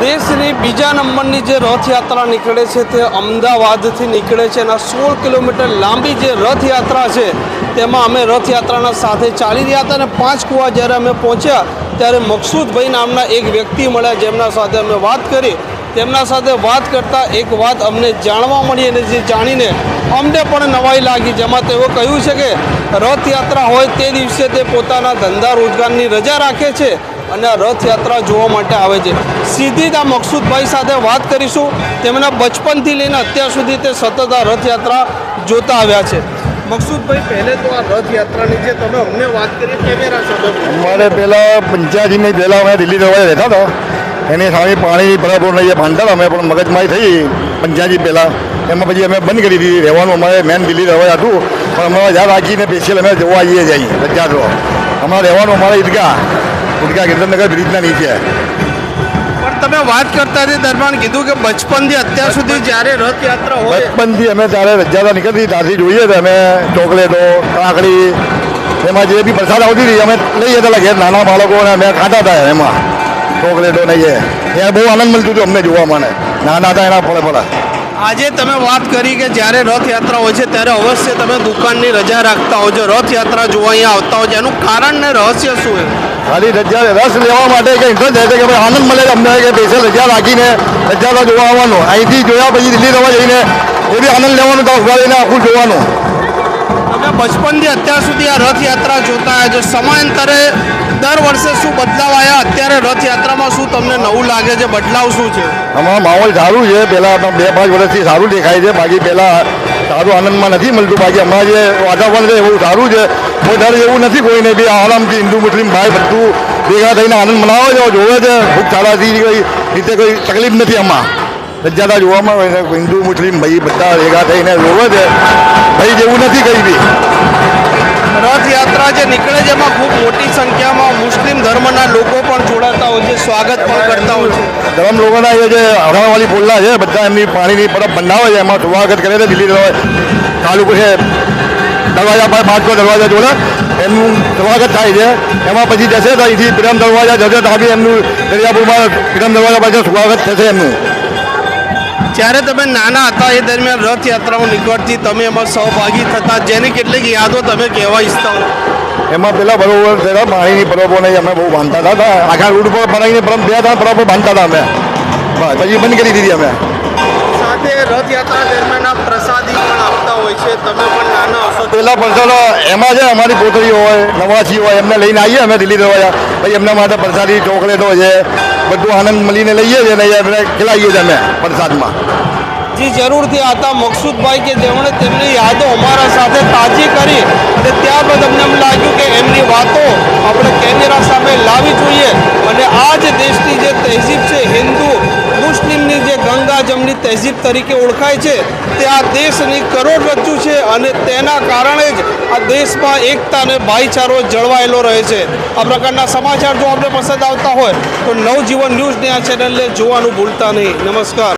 દેશની બીજા નંબરની જે રથયાત્રા નીકળે છે તે અમદાવાદથી નીકળે છે અને સોળ કિલોમીટર લાંબી જે રથયાત્રા છે, તેમાં અમે રથયાત્રાના સાથે ચાલી રહ્યા હતા અને પાંચ કુવા જ્યારે અમે પહોંચ્યા, ત્યારે મકસૂદભાઈ નામના એક વ્યક્તિ મળ્યા જેમના સાથે અમે વાત કરી. તેમના સાથે વાત કરતાં એક વાત અમને જાણવા મળી અને જે જાણીને અમને પણ નવાઈ લાગી, જેમાં તેઓ કહ્યું છે કે રથયાત્રા હોય તે દિવસે તે પોતાના ધંધા રોજગારની રજા રાખે છે. અને રથયાત્રા જોવા માટે આવે છે. સીધી જ આ મકસૂદભાઈ સાથે વાત કરીશું. તેમના બચપનથી લઈને અત્યાર સુધી તે સતત આ રથયાત્રા જોતા આવ્યા છે. મકસૂદભાઈ, પહેલે તો આ રથયાત્રાની જે તમે અમને વાત કરી, કેમેરા સાથે અમારે પહેલાં પંચ્યાસીની પહેલાં અમે દિલ્હી દરવાજે રહેતા હતા. એની સામે પાણી બરાબર નહીં ભાંડતા અમે પણ મગજમારી થઈ પંચ્યાસી પહેલાં. એમાં પછી અમે બંધ કરી દીધી. રહેવાનું અમારે મેન દિલ્હી દરવાજ હતું. પણ અમારે યાદ રાખીને પેશિયલ અમે જોવા આવીએ જઈએ રજા જો અમારે રહેવાનું અમારે ઈદગાહ. ઈદગાહ ગિરધરનગર બ્રિજના નીચે. પણ તમે વાત કરતા તે દરમિયાન કીધું કે બચપનથી અત્યાર સુધી જ્યારે રથયાત્રા હોય બચપનથી અમે ત્યારે રજાતા નીકળતી ત્યારથી જોઈએ તો અમે ચોકલેટો કાકડી એમાં જે બી પ્રસાદ આવતી હતી અમે લઈ જતા હતા ઘેર નાના બાળકોને અમે ખાતા હતા એમાં. ચોકલેટો ને એ. એ બહુ આનંદ મળતું હતું અમને જોવા મને. નાના હતા એના ફળે ફળે. આજે તમે વાત કરી કે જ્યારે રથયાત્રા હોય છે ત્યારે અવશ્ય તમે દુકાનની રજા રાખતા હો છો રથયાત્રા જોવા અહીંયા આવતા હો છો એનું કારણ ને રહસ્ય શું છે ખાલી રજા રસ લેવા માટે કે ઇન્ટરેસ્ટ છે કે ભાઈ આનંદ મળે અમને કે પૈસા રજા રાખીને રજા જોવા આવવાનું અહીંથી જોયા પછી દિલ્હી રવા જઈને એ બી આનંદ લેવાનો તો ઊભા આખું જોવાનું. તમે બચપનથી અત્યાર સુધી આ રથયાત્રા જોતા છો. સમયાંતરે દર વર્ષે શું બદલાવ આવ્યા અત્યારે રથયાત્રામાં શું તમને નવું લાગે છે? બદલાવ શું છે? અમારો માહોલ સારું છે. પહેલાં બે પાંચ વર્ષથી સારું દેખાય છે. બાકી પહેલાં સારું આનંદમાં નથી મળતું. બાકી હમણાં જે વાતાવરણ છે એવું સારું છે. દર એવું નથી કોઈને બી આરામથી હિન્દુ, મુસ્લિમ, ભાઈ, બધું ભેગા થઈને આનંદ મનાવે છે, જોવે છે. ખૂબ સારાથી કોઈ રીતે કોઈ તકલીફ નથી આમાં. રજાતા જોવામાં આવે છે, હિન્દુ, મુસ્લિમ, ભાઈ, બધા ભેગા થઈને જોવે છે. ભાઈ, જેવું નથી કંઈ બી. રથયાત્રા જે નીકળે છે, એમાં ખૂબ મોટી સંખ્યામાં મુસ્લિમ ધર્મના લોકો પણ હોય સ્વાગત પણ કરતા હોય છે. ધર્મ લોકોના એ જે અઘાવાળી ફોલના છે બધા એમની પાણીની પરબ બંધાવે છે એમાં સ્વાગત કરે છે દિલ્હી તાલુકો છે દરવાજા પર પાંચસો દરવાજા જોડે એમનું સ્વાગત થાય છે. એમાં પછી જશે તો અહીંથી પ્રેમ દરવાજા જશે તો બી એમનું દરિયાપુરમાં પ્રેમ દરવાજા પાસે સ્વાગત થશે એમનું. જ્યારે તમે નાના હતા એ દરમિયાન રથયાત્રાઓ નીકળતી તમે એમાં સહભાગી થતા જેની કેટલીક યાદો તમે કહેવા ઈચ્છતા હો એમાં પેલા બરોબર થયેલા પાણીની પરબોને અમે બહુ બાંધતા હતા આખા રૂટ પર પાણીની પરબ બે ત્રણ પરબો બાંધતા હતા અમે. પછી બંધ કરી દીધી અમે. સાથે રથયાત્રા દરમિયાન પ્રસાદી પણ આપતા હોય છે તમે પણ નાના હશો. પેલા પ્રસાદો એમાં છે અમારી પોતરી હોય નવાસી હોય એમને લઈને આવીએ અમે દિલ્હી દરવાજા. પછી એમના માટે પ્રસાદી ચોકલેટો છે બધું આનંદ મળીને લઈએ છીએ ને એમને ખીલાવીએ છીએ અમે પ્રસાદમાં. જી, જરૂરથી હતા મકસૂદભાઈ કે જેમણે તેમની યાદો અમારા સાથે તાજી કરી અને ત્યારબાદ અમને એમ લાગ્યું કે એમની વાતો આપણે કેમેરા સામે લાવવી જોઈએ અને આ જ દેશની જે તહેજીબ છે, હિન્દુ, મુસ્લિમની જે ગંગા જમની તહેજીબ તરીકે ઓળખાય છે, તે આ દેશની કરોડરજ્જુ છે અને તેના કારણે જ આ દેશમાં એકતા અને ભાઈચારો જળવાયેલો રહે છે. આ પ્રકારના સમાચાર જો આપણે પસંદ આવતા હોય તો નવજીવન ન્યૂઝની આ ચેનલને જોવાનું ભૂલતા નહીં. નમસ્કાર.